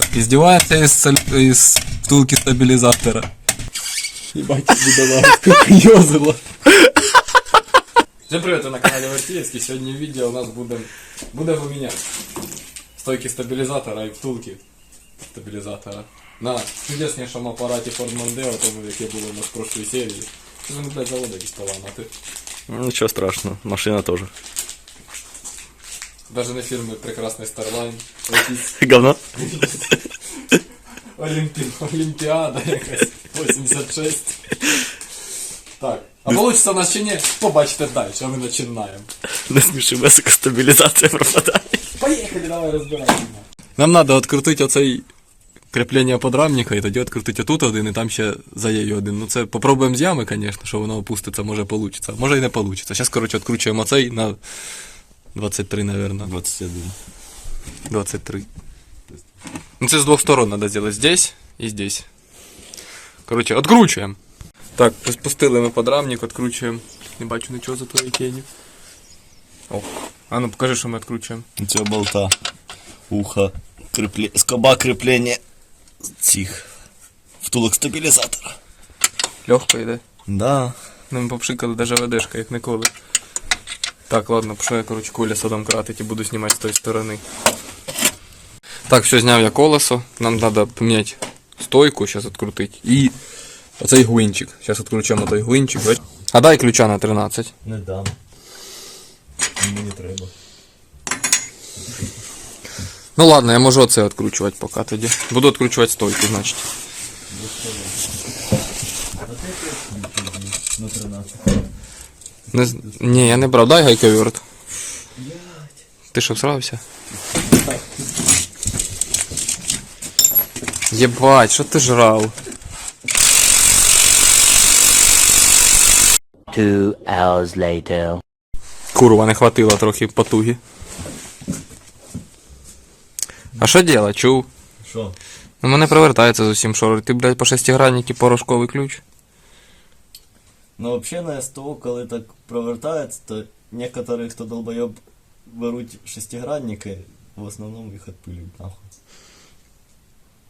Так, издевается из, соль- из втулки стабилизатора. Ебать, бедолага, как ёзыло. Всем привет, ви на каналі Вертіївський. Сьогодні в відео у нас буде, буде поміняти стойки стабілізатора і втулки стабілізатора на чудеснішому апараті Ford Mondeo, тому яке було у нас в прошлій серії. Що вони, блядь, заводи якісь поламати. Ну, Ничего страшного, машина тоже. Даже не фірми прекрасний Starline, якийсь Говно? Олімпі... Олімпіада якась 86. Так. А получится у нас чи ні? Побачите далі, а ми починаємо. Не смеши, высокостабилизация пропадает. Поїхали, давай розбираємо. Нам треба відкрутити оцей кріплення подрамника і тоді відкрутити отут один і там ще за її один. Ну це попробуємо з ями, звісно, що воно опуститься, може получиться. Може і не получиться. Зараз, коротше, відкручуємо оцей на 23, мабуть. 21. 23. Ну, це з двох сторон треба зробити. Здесь і здесь. Коротше, відкручуємо. Так, спустили ми подрамник, відкручуємо. Не бачу нічого за твоєю тінью. О, а ну покажи, що ми відкручуємо. У тебя болта, ухо, крепле... скоба крепления цих втулок стабилизатора. Легко йде. Да. Ну, ми попшикали даже ведешка, як ніколи. Так, ладно, пішов я, коротше, колесо там кратить і буду знімати з тої сторони. Так, все, зняв я колесо. Нам треба поміняти стойку, зараз відкрутити. І оцей гвинчик. Зараз відкручуємо той гвинчик. А дай ключа на 13. Не дам. Мені треба. Ну ладно, я можу оце відкручувати поки тоді. Буду відкручувати стойку, значить. На 13. Не, з- ні, я не брав, дай гайковерт. Ти що, всрався? Єбать, що ти жрав? Two hours later. Курва, не хватило трохи потуги. А що делать, чув? Що? Ну мене привертається з усім шорор. Ти, блядь, по шестиграннику порошковий ключ. Ну, взагалі на СТО, коли так провертається, то некоторі, хто долбойоб беруть шестигранники, в основному їх відпилюють нахуй.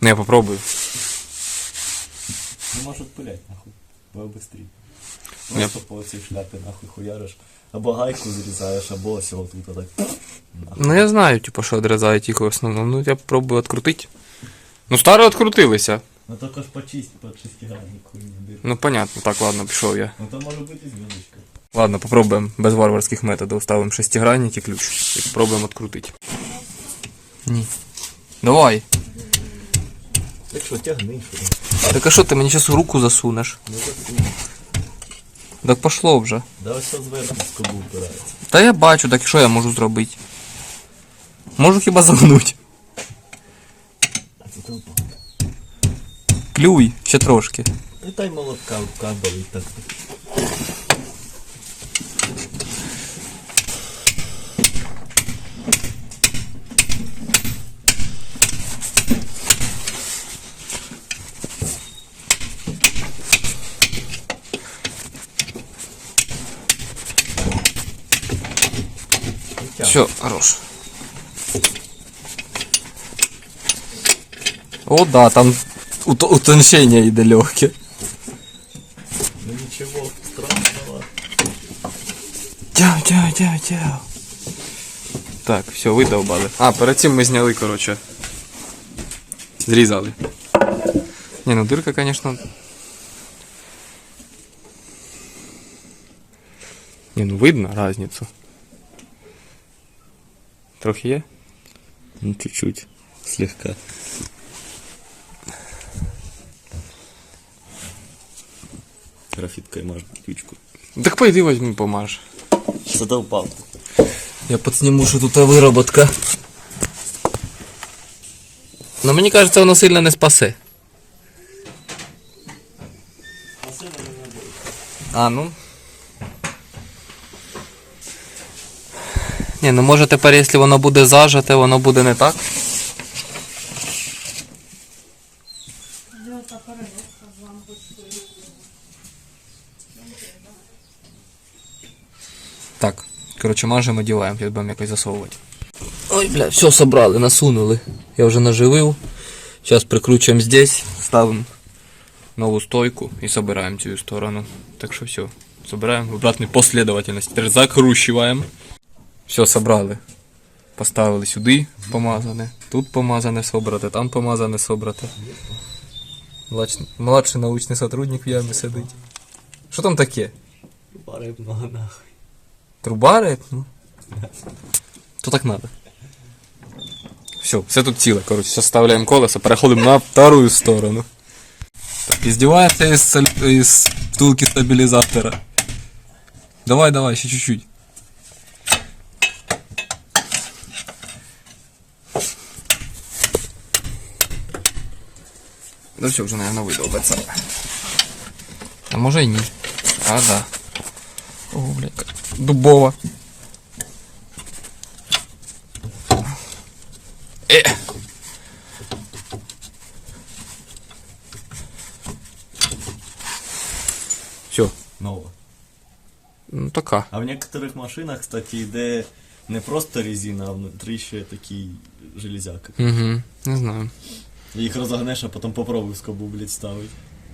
Ну я попробую. Не можуть відпилять нахуй. Бо быстрее. Просто по цій шляпі нахуй хуяриш. Або гайку зрізаєш, або ось тут так. Нахуй. Ну я знаю, типу, що відрізають їх в основному. Ну я попробую відкрутити. Ну старі відкрутилися. Ну только ж почисть под шестигранник хуйню бери. Ну понятно, так, ладно, пішов я. Ну то може бути і зв'язочка. Ладно, попробуємо без варварських методів. Ставимо шестигранник і ключ. І попробуємо відкрутити. Ні. Давай. Так що тягни, що. Так а що ти мені зараз у руку засунеш? Ну так ну. Так пошло вже. Да ось все зверху з кобу впирається. Та я бачу, так і що я можу зробити? Можу хіба загнути. Клюй, ще трошки. І та й молотка в кабелі так. Все, хорош. О, да, там ут- утончение йде легке. Ну нічого страшного. Тяу, тяу, тяу, тяу. Так, все, видовбали. А, перед цим ми зняли, короче. Зрізали. Не, ну дирка, конечно. Не, ну видно разницу. Трохи є? Ну чуть-чуть. Слегка. Графіткою можна ключку. Так пойди возьми, помаж. Задовбав. Я подсниму, що тут вироботка. Но мені кажется, воно сильно не спасе. А, ну. Ні, ну може тепер, якщо воно буде зажате, воно буде не так. Так, коротше, мажемо, діваємо, я будемо якось засовувати. Ой. Бля, все собрали, насунули. Я вже наживив. Сейчас прикручуємо здесь, ставимо нову стойку і собираємо цю сторону. Так що все. Собираємо в обратной последовательности. Теперь закручиваем. Все, собрали. Поставили сюди помазане. Тут помазане собрате, там помазане собрате. Младший, младший научний сотрудник в ямі сидить. Що там таке? Пари нахуй. Труба реп? Ну. То так надо. Все, все тут ціле, короче, сейчас вставляем колесо, переходим на вторую сторону. Так, издевается из, соль- из втулки стабилизатора. Давай, давай, еще чуть-чуть. Да все, уже, наверное, выдолбаться. А може і ні. А, да. О, блядь, как дубова. Е. Все. Ново. Ну така. А в некоторых машинах, кстати, йде не просто резина, а внутрі ще такий железяка. Угу. Не знаю. Їх розогнеш, а потім попробуй скобу, блядь, ставить.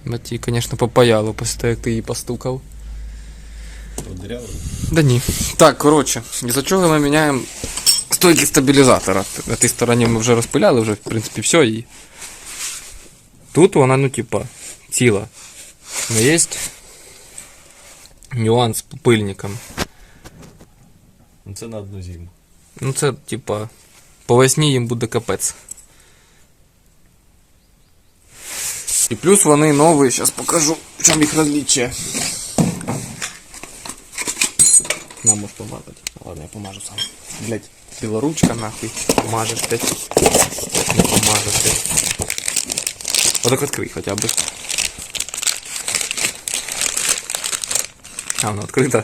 Баті, конечно, попаяло після того, як ти її постукав. Продырявили. Да ні. Так, коротше, із-за чого ми міняємо стойки стабілізатора. На тій стороні ми вже розпиляли, вже, в принципі, все. І... Тут вона, ну, типа, ціла. Но є нюанс з пильником. Ну це на одну зиму. Ну це, типа, по весні їм буде капець. І плюс вони нові, зараз покажу, в чому їх розліччя. На, можеш помазати. Ладно, я помажу сам. Блять, білоручка нахуй. Помажеш ти. Не помажеш ти. Отак відкрий хоча б. А, воно відкрита.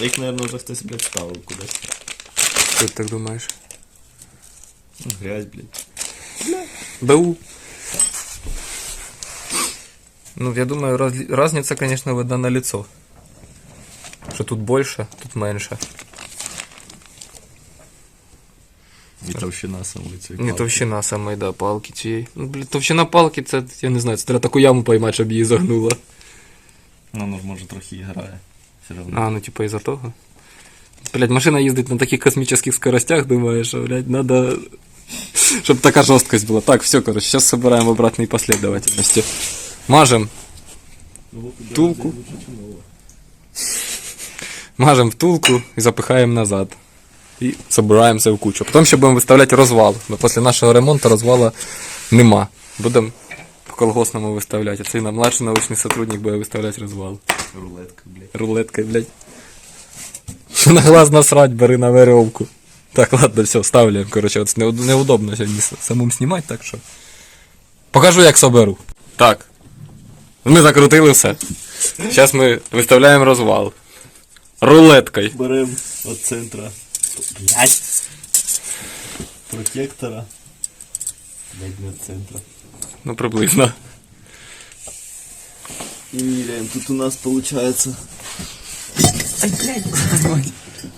Їх, наверное, вже хтось, блядь, ставив кудись. Що ти так думаєш? Ну, Грязь, блядь. БУ. Ну, я думаю, разли- разница, конечно, видна на лицо. Что тут больше, тут меньше. І товщина самої цієї Не палки. товщина самої, да, палки цієї. Ну, блін, товщина палки, це, я не знаю, це треба таку яму поймати, щоб її загнуло. Ну, ну, може, трохи і грає. Все равно. А, ну типа из-за того. Блять, машина ездит на таких космических скоростях, думаешь, что, блядь, надо... Чтобы такая жесткость была. Так, все, короче, сейчас собираем в обратной последовательности. Мажем втулку. Мажем втулку и запихаем назад. І собираємося в кучу. Потім ще будемо виставляти розвал. Бо після нашого ремонту розвала нема. Будемо по колгосному виставляти. А цей нам младший научний сотрудник буде виставляти розвал. Рулетка, блядь. Рулеткой, блядь. На глаз насрать, бери на веревку. Так, ладно, все, ставляем. Короче, от неудобно сьогодні самому знімати, так що. Покажу, як соберу. Так. Ми закрутили все. Зараз ми виставляємо розвал. Рулеткою. Берем от центра. Блядь. Протектора. Блядь, не от центра. Ну, приблизно. И меряем. Тут у нас получается...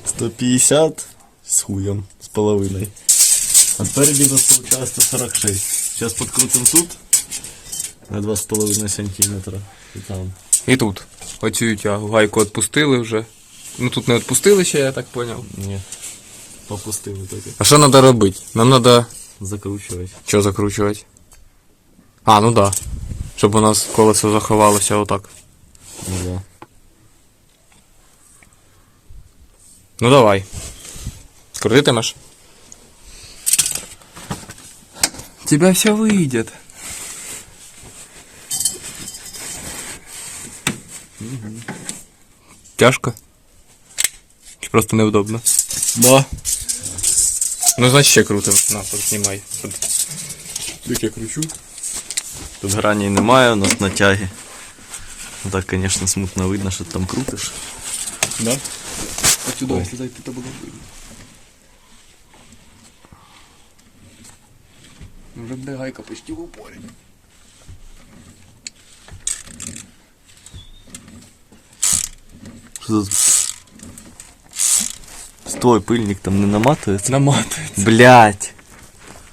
150 с хуем, с половиной. А спереди у нас получается 146. Сейчас подкрутим тут на 2,5 сантиметра. И там. І тут. Оцю тягу. Гайку відпустили вже. Ну тут не відпустили ще, я так поняв. Нет. Попустили только. А що треба робити? Нам треба Закручивать. Що закручувати? А, ну да. Щоб у нас колесо заховалося отак. Ну да. Ну давай. Скрутитимеш? У тебя все выйдет. Тяжко? Чи просто неудобно? Да. Ну, значить ще крутим. На, тут знімай. Тут. Як я кручу? Тут граней немає, у нас натяги. Ну так, конечно, смутно видно, що ти там крутиш. Да? Отсюда, Ой. если зайти, то буде видно. Уже буде гайка почти в упорі. Що тут? Стой, пильник там не наматується. Наматується. Блять.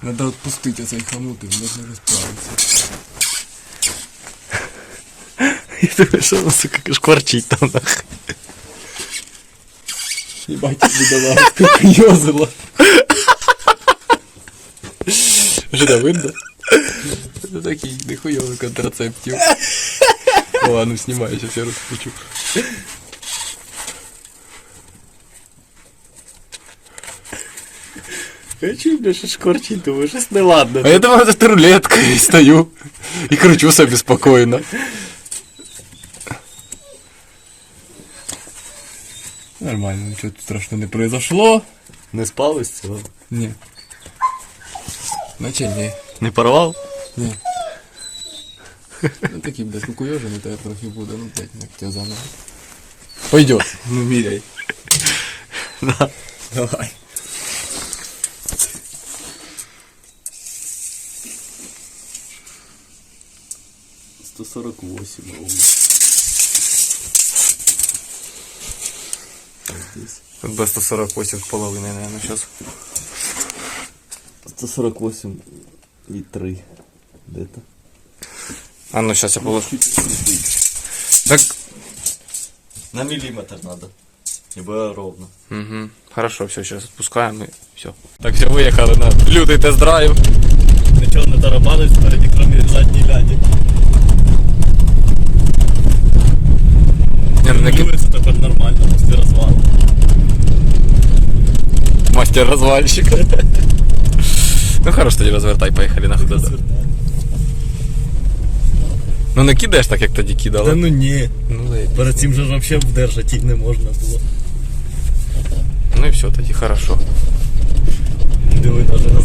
Надо відпустити цей хомут і блядь, не розправиться. Я думаю, що воно, сука, шкварчить там нахуй. Ебать, бедолага, как ёзала. Что да видно? Это такие нихуёвый контрацептив. О, а ну снимай, сейчас я раскручу. Хочу, бля, що шкварчить, думаю, щось неладно. А я думаю, это рулетка, и стою, и кручу себе спокойно. Нормально, ничего тут страшного не произошло. Не спали з цього? Не. Наче ні. Не порвав? Ні. Ну такий, блядь, кукуйожений, то я трохи буде, ну блядь, як тебе заново. Пойдет. Ну міряй. Да. Давай. Сто сорок восемь ровно. Здесь. Тут бы 148 с половиной, наверное, сейчас. 148 и 3. Где-то. А ну сейчас я положу. Так. На миллиметр надо. Либо ровно. Угу. Хорошо, все, сейчас отпускаем и все. Так, все, выехали на лютий тест-драйв. Нічого не тарабанить спереді, кроме задній ляді. Не, ну, не ки- Регулюється тепер нормально, після розвалу. Мастер развальщик. ну хорошо, тоді розвертай, поїхали нахуй. Ну не кидаєш так, як тоді кидала. Та ну ні. Ну, заєбісь. Перед цим же ж взагалі вдержати їх не можна було. ну і все, тоді хорошо. Диви навіть на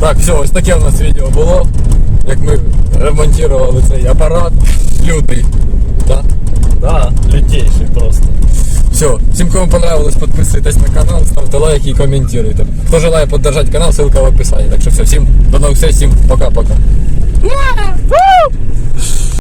Так, все, ось таке у нас відео було. Як ми ремонтували цей апарат. Лютий. Да? Да, лютейший просто. Все, всем, кому понравилось, подписывайтесь на канал, ставьте лайки и комментируйте. Кто желает поддержать канал, ссылка в описании. Так что все, всем до новых встреч, всем пока-пока.